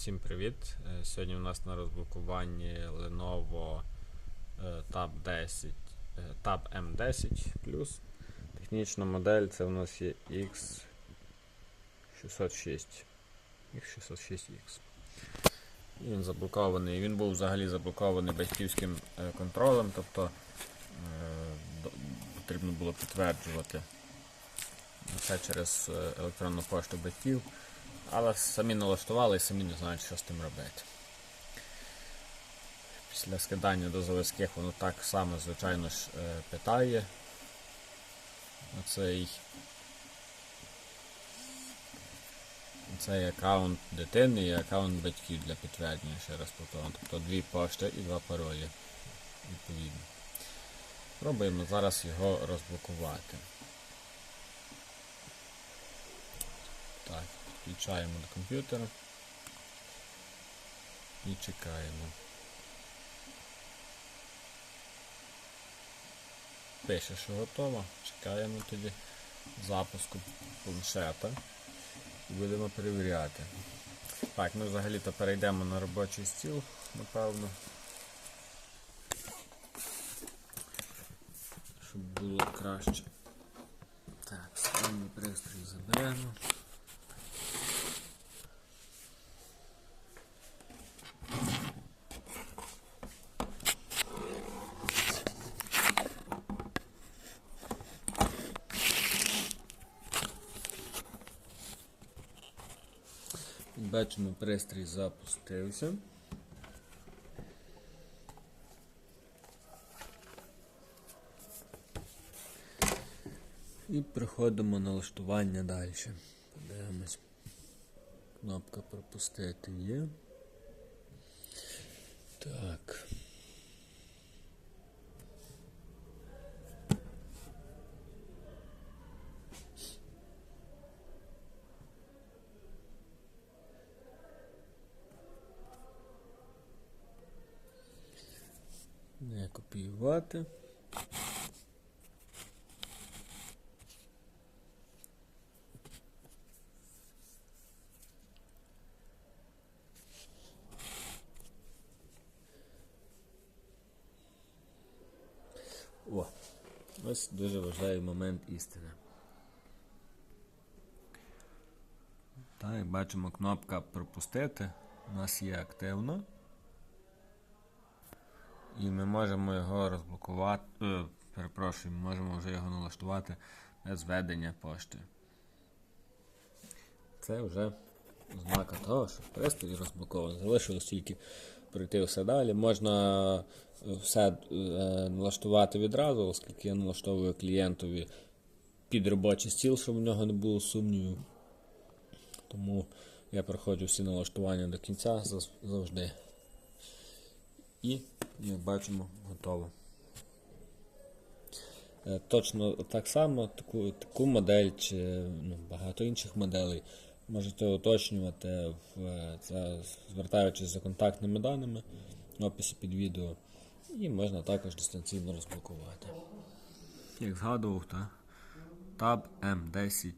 Всім привіт! Е, Сьогодні у нас на розблокуванні Lenovo е, Tab 10, е, Tab M10 Технічна модель це у нас є X606. X606X. І він заблокований. Він був взагалі заблокований батьківським контролем, тобто потрібно було підтверджувати це через електронну пошту батьків. Але самі налаштували і самі не знають, що з тим робити. Після скидання до заводських воно так само, звичайно ж, е, питає. Оцей, цей аккаунт дитини і аккаунт батьків для підтвердження, ще раз повторюю. Тобто дві пошти і два паролі. Відповідно. Пробуємо зараз його розблокувати. Так, підключаємо до комп'ютера і чекаємо. Пише, що готово. Чекаємо тоді запуску планшета і будемо перевіряти. Так, ми взагалі-то перейдемо на робочий стіл, напевно. Щоб було краще. Так, сьогодні пристрій заберемо. Бачимо, пристрій запустився. І приходимо на налаштування далі. Подивимось. Кнопка пропустити є. Так. Не копіювати. О, ось дуже важливий момент істини. Так, бачимо, кнопка пропустити у нас є активно. І ми можемо його розблокувати. Е, перепрошую, можемо вже його налаштувати без введення пошти. Це вже ознака того, що пристрій розблокований. Залишилось тільки пройти все далі. Можна е, все е, налаштувати відразу, оскільки я налаштовую клієнтові під робочий стіл, щоб в нього не було сумнівів. Тому я проходжу всі налаштування до кінця завжди. І, як бачимо, готово. Е, Точно так само таку, таку модель чи ну, багато інших моделей можете уточнювати, в, це, звертаючись за контактними даними в описі під відео. І можна також дистанційно розблокувати. Як згадував, та Tab M10